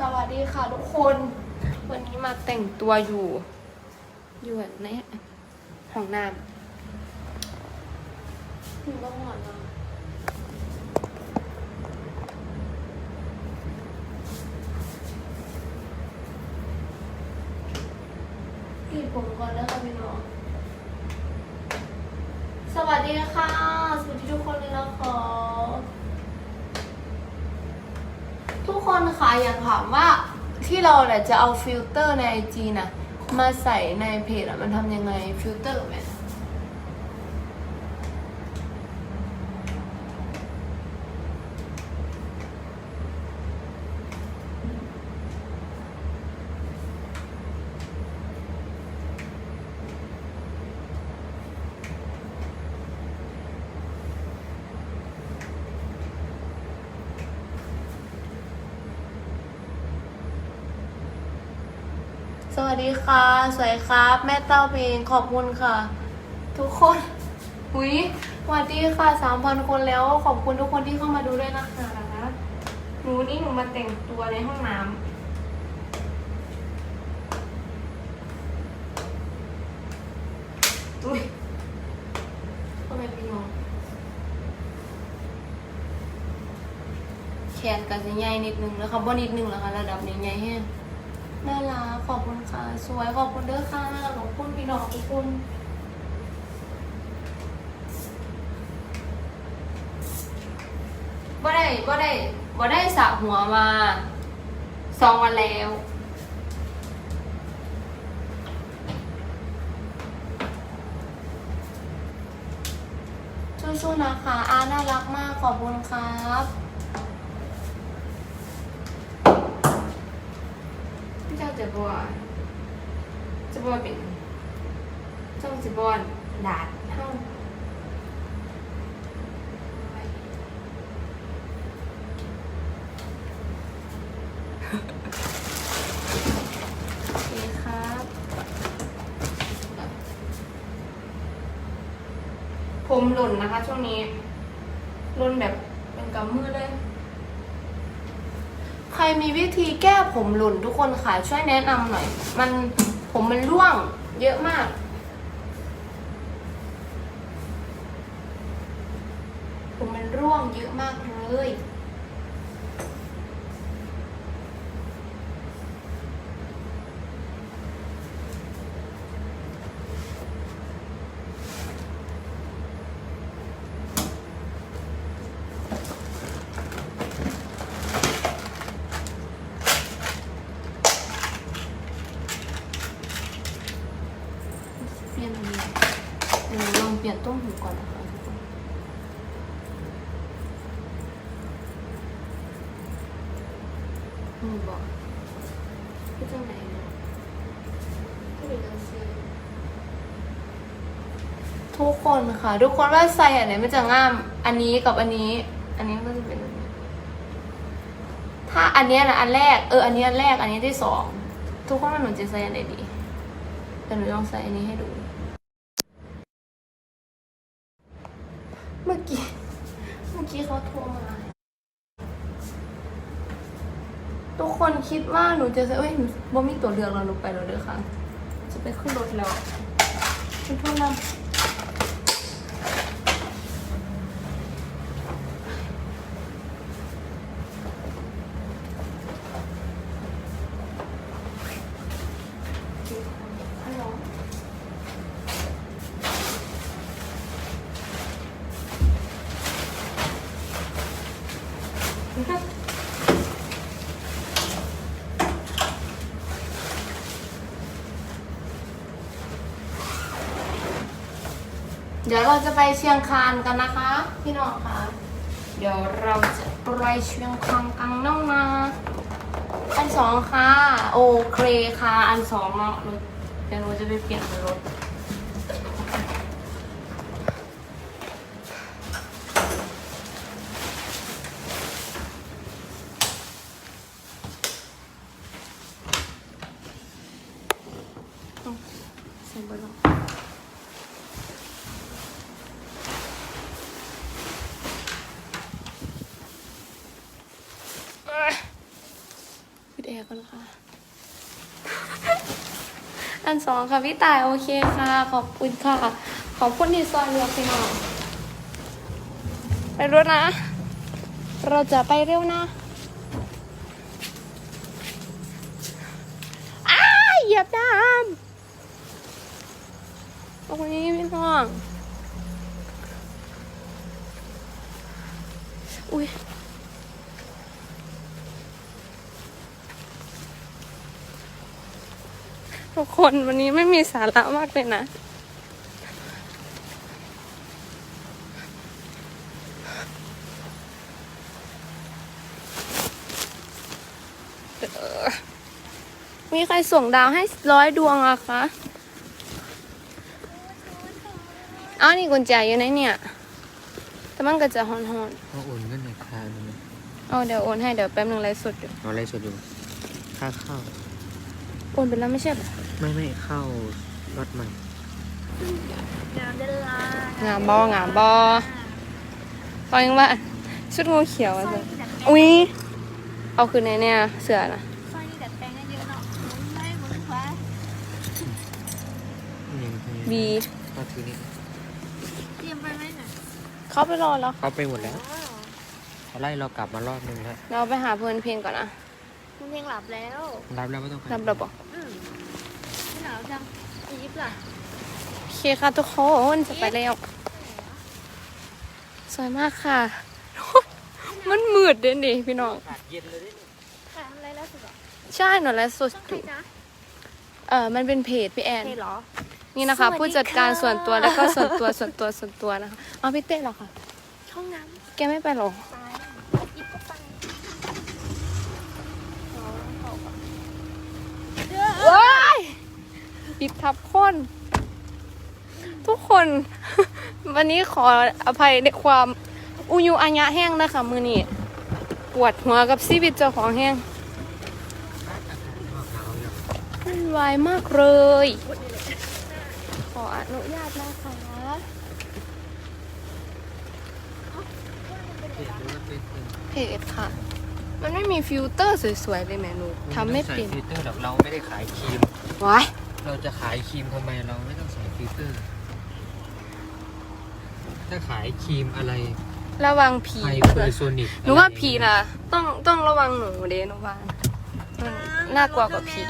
สวัสดีค่ะทุกคน วันนี้มาแต่งตัวอยู่ อยู่ในห้องน้ำอยู่บ้านหอนะกี่ผมก่อนแล้วค่ะพี่น้อง สวัสดีค่ะ สวัสดีทุกคนเลยนะคะ ทุกคนค่ะอยากถามว่าที่เราเนี่ยจะเอาฟิลเตอร์ในไอจีน่ะมาใส่ในเพจอะมันทำยังไงฟิลเตอร์แม่ วัสดีค่ะ สวยครับ แม่เต้าเพลงขอบคุณค่ะ ทุกคนหุยสวัสดีค่ะสามพันคนแล้ว ขอบคุณทุกคนที่เข้ามาดูด้วยนะคะหนูนี่หนูมาแต่งตัวในห้องน้ำอุ้ยทำไมพี่น้องแขนกันจะใหญ่นิดนึงแล้วค่ะบ่นิดนึงแล้วค่ะระดับนี้ใหญ่แห้ง น่ารักขอบคุณค่ะ สวยขอบคุณเด้อค่ะขอบคุณพี่น้องทุกคนบ่ได้บ่ได้บ่ได้สระหัวมาสองวันแล้ว สู้ๆนะคะอาน่ารักมากขอบคุณครับ จะบวจะบัวเป็นจ้าจะบัวดาดเท่าโอเคครับผมหล่นนะคะ ช่วงนี้หล่นแบบเป็นกำมือเลย รมีวิธีแก้ผมหล่นทุกคนค่ะช่วยแนะนำหน่อย มันผมมันร่วงเยอะมาก ผมมันร่วงเยอะมากเลย เปลี่ยนอันนี้เดี๋ยวลอง เปลี่ยนต้มหูก่อนนะคะทุกคนอืมบอกพี่จังไหนนะก็เป็นจังซี่ทุกคนค่ะ ทุกคนว่าใส่อันไหนมันจะง่าม อันนี้กับอันนี้ อันนี้ก็จะเป็นอันนี้ถ้าอันเนี้ยนะอันแรกเอออันนี้อันแรกอันนี้ที่สองทุกคนว่าหนูจะใส่อันไหนดีแต่หนูลองใส่อันนี้ให้ดู เมื่อกี้ เมื่อกี้เขาโทรมา ทุกคนคิดว่าหนูจะใส่เอ้ยบ่มีตัวเลือกแล้วหนูไปแล้วเด้อค่ะ จะไปขึ้นรถแล้วขอโทษนะ เดี๋ยวเราจะไปเชียงคานกันนะคะ พี่น้องคะเดี๋ยวเราจะไปเชียงคานกันน้องนะอันสองค่ะ โอเคค่ะ อันสองเนาะเดี๋ยวเราจะไปเปลี่ยนเป็นรถเอาใส่เบอร์เนาะ อันค่ะ อันสองค่ะพี่ตายโอเคค่ะ ขอบคุณค่ะ ขอบคุณที่ซอยเรือพี่น้องไปรถนะ เราจะไปเร็วนะอ้าเหยียบน้ำโอ้ยพี่น้อง ทุกคนวันนี้ไม่มีสาระมากเลยนะเออมีใครส่งดาวให้ร้อยดวงอะคะ อ้าวนี่กุญแจอยู่ไหนเนี่ย แต่มันก็จะฮอนเขาโอนเงินในค่านึงๆเอาเดี๋ยวโอนให้เดี๋ยวแป๊บนึงไลฟ์สดอยู่เอาอะไรสดอยู่ ค่าเข้า โอนไปแล้วไม่ใช่เหรอไม่ไม่เข้ารถใหม่งามเดลางามบองามบอฟังว่าชุดงูเขียวอะสิอุ้ยเอาคืนในเนี่ยเสือนะสร้อยนี่ดัดแปลงได้เยอะเนาะหมุนได้หมุนขวานี่บีก็คือนี่เตรียมไปไหมน่ะเข้าไปรอแล้วเขาไปหมดแล้วเขาไล่เรากลับมารอบนึงแล้วเราไปหาเพื่อนเพลงก่อนนะคุณเพลงหลับแล้วรับแล้วไม่ต้องไปรับเราบอก อืมไม่หนาวจังอียิปต์ ล่ะโอเคค่ะทุกคนจะไปแล้ว สวยมากค่ะ มันมืดเด่นดิพี่น้อง เย็นเลยดิถ่ายอะไรแล้วสุดเหรอใช่หนูไลฟ์สดช่องอใครยู่จ๊ะเออมันเป็นเพจพี่แอนเพจเหรอ นี่นะคะสวัสดีผู้จัดการค่ะส่วนตัวแล้วก็ส่วนตัวส่วนตัวส่วนตัวนะคะเอาพี่เต้เหรอคะช่องน้แกไม่ไปหรอำตายยิบก็ไป ว้าย ปิดทับคน ทุกคน วันนี้ขออภัยในความอุยุอัญญะแห้งนะคะมือนี้ปวดหัวกับชีวิตเจ้าของแห้งมันวายมากเลย ขออนุญาตนะคะเพจค่ะ มันไม่มีฟิลเตอร์สวยๆเลยแม่หนูทำไม่เป็น ฟิลเตอร์หรอกเราไม่ได้ขายครีมว้าย เราจะขายครีมทำไมเราไม่ต้องใส่ฟิลเตอร์ ถ้าขายครีมอะไรระวังผีไฮนะเปอคะร์โซนิกหนูว่าผีนะต้องต้องระวังหนูเด้หนูว่ามันน่ากลัวกว่าผี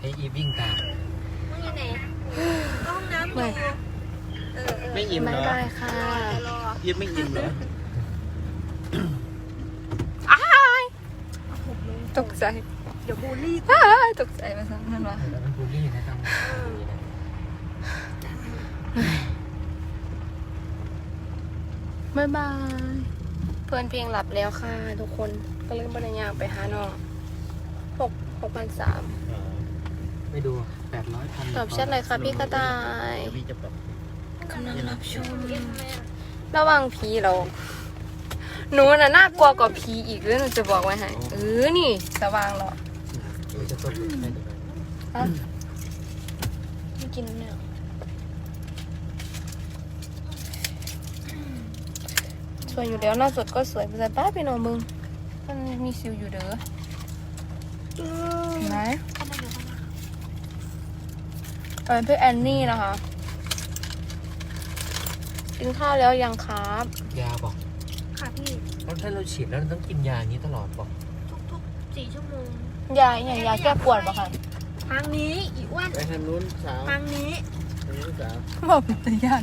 ไออีวิ่งตามมึงอยู่ไหนก็ห้องน้ำอยู่ไม่เออเออไม่อิ่มไม่เหรอได้ค่ะรอยิ้มไม่อิ่มเหรออ้ายตกใจ เดี๋ยวบูลลี่อ้ายตกใจมาสักนั่นวะแล้วมันบูลลี่นะต้องบ๊ายบาย เพื่อนเพลงหลับแล้วค่ะ ทุกคนก็เลยบรรยางไปหาน้องหกหกพันสามไม่ดูแปดร้อยพันตอบแชทเลยค่ะพี่กระต่ายเดี๋ยวพี่จะแบบกำลังรับชมเอ็มทำไมอะระวังผีเราหนูน่ะน่ากลัวกว่าผีอีกเลยหนูจะบอกไว้ให้เออนี่สว่างแล้วเดี๋ยวจะต้มให้ดูอ่ะไม่กินเนี่ยสวยอยู่แล้วหน้าสดก็สวยแต่ป้าพี่น้องมึง มันมีสิวอยู่เด้อเห็นไหมทำไมอยู่ข้างหน้าเออเพื่อแอนนี่นะคะ กินข้าวแล้วยังครับยาบอกค่ะพี่ แล้วถ้าเราฉีดแล้วเราต้องกินยาอย่างนี้ตลอดบอก ทุกๆสี่ชั่วโมง ยาอย่างยาแก้ปวดปะคะทางนี้อีอ้วนไปทางนู้นสาวทางนี้ทางนู้นสาวบอกเป็นตัวยาก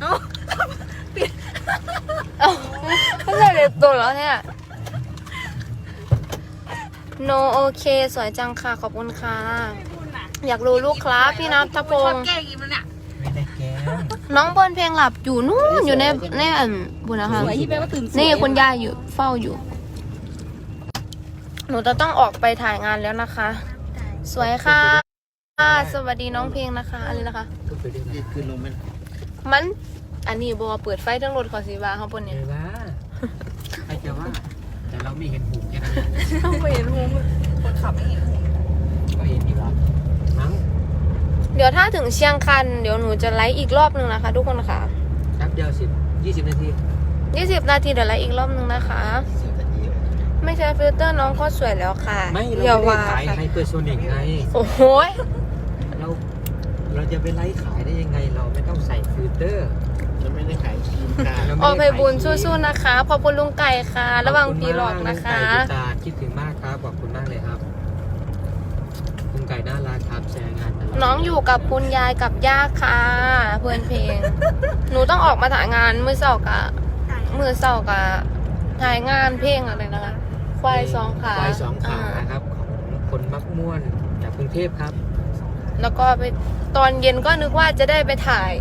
เอ้าเอ้าไม่ใช่เด็กตัวแล้วเนี่ยโนโอเคสวยจังค่ะ ขอบคุณค่ะไม่พูดน่ะอยากรู้ลูกครับพี่นัทพชอบงศ์แกล้งอีกมันอะไม่ได้แก้มน้องบนเพลงหลับอยู่นู่นอยู่ในในอันบุญนะคะ สวยที่แปลว่าตื่นสวยนี่คุณยายอยู่เฝ้าอยู่ห นูจะต้องออกไปถ่ายงานแล้วนะคะ สวยค่ะ สวัสดีน้องเพลงนะคะอะไรนะคะก็ไปด้วยกันขึ้นลงไหมมัน อันนี้บัวาเปิดไฟทั้งรถขอสีบาเขาบนเอเนี่ยว่าใครจะว่า แต่เราไม่เห็นหูแค่นั้นต้องไปเห็นหูคนขับไม่เห็นก็เห็นอยู่แล้วมั้งเดี๋ยวถ้าถึงเชียงคัน เดี๋ยวหนูจะไลฟ์อีกรอบหนึ่งนะคะ ทุกคนค่ะแป๊บเดียวสิบยี่สิบนาทียี่สิบนาทีเดี๋ยวไลฟ์อีกรอบหนึ่งนะคะ ไม่ใช้ฟิลเตอร์น้องก็สวยแล้วค่ะไม่อเราย่าไม่ได้ว่าขายค่ะไฮเปอร์โซนิกไงโอ้โหยเราเราจะไปไล่ขายได้ยังไงเราไม่ต้องใส่ฟิลเตอร์จะไม่ได้ขายครีมค่ะเราม่อด้อกไปบุญสู้ๆนะคะ ขอบคุณลุงไก่ค่ะ ระวังขบณพีหลอกนะคะมากลุงไก่พี่ตาคิดถึงมากครับขอบคุณมากเลยครับลุงไก่น่ารักครับแชร์งานตลอดน้องอยู่กับคุณยายกับย่าค่ะเพื่อนเพลง หนูต้องออกมาถ่ายงานมือเสาร์กะมือเสาร์กะถ่ายงานเพลงอะไรนะคะ ควายสองขาควายสองขาอ่นะครับของคนมักม่วนจากกรุงเทพครับ แล้วก็ไปตอนเย็นก็นึกว่าจะได้ไปถ่าย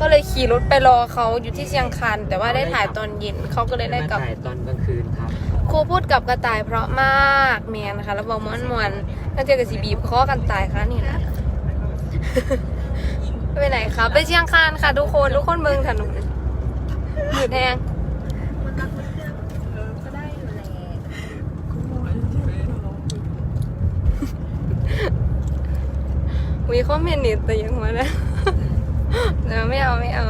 ก็เลยขี่รถไปรอเขาอยู่ที่เชียงคานแต่ว่าได้ถ่ายตอนเย็นเขาก็เลยได้มากลับถ่ายตอนกลางคืนครับครูพูดกับกระต่ายเพราะมากเมียนะคะแล้วบอกม้วนมวนๆแล้วเจอกับสีบีบคอกันตายค่ะนี่นะไปไหนคะไปเชียงคานค่ะ ทุกคนทุกคนเมืองถนนหยุดแหง เออก็ได้อยู่แหละ มีค อมเมนต์นิดแต่ยังมาแล้วเดี๋ยวไม่เอาไม่เอา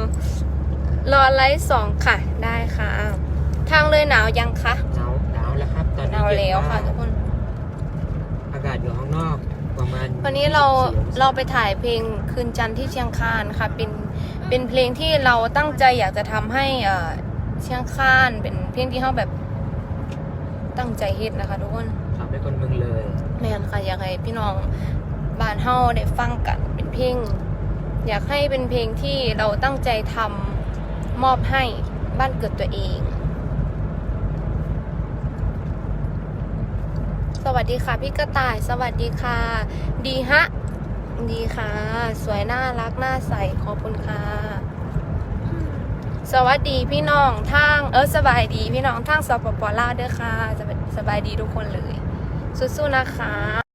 รอไลฟ์สองค่ะ ได้ค่ะ ทางเลยหนาวยังคะ หนาวหนาวแล้วครับ ตอนหนี้นาวแล้วค่ะเย็ทุกคน อากาศอยู่ข้างนอกประมาณวันนี้เรา24องศเราไปถ่ายเพลงคืนจันทร์ที่เชียงคานค่ะ เป็นเป็นเพลงที่เราตั้งใจอยากจะทำให้เอ่อเชียงคานเป็นเพลงที่เขาแบบตั้งใจเฮ็ดนะคะ ทุกคน ทำให้คนเมืองเลย แม่นค่ะอยากให้พี่น้อง บ้านเฮาได้ฟังกันเป็นเพลงอยากให้เป็นเพลงที่เราตั้งใจทำมอบให้บ้านเกิดตัวเอง สวัสดีค่ะพี่กระต่าย สวัสดีค่ะ ดีฮะ ดีค่ะ สวยน่ารักน่าใสขอบคุณค่ะ สวัสดีพี่น้องทางเออสบายดีพี่น้องทางสปปลาวเด้อค่ะสบสบายดีทุกคนเลยสู้ๆนะคะ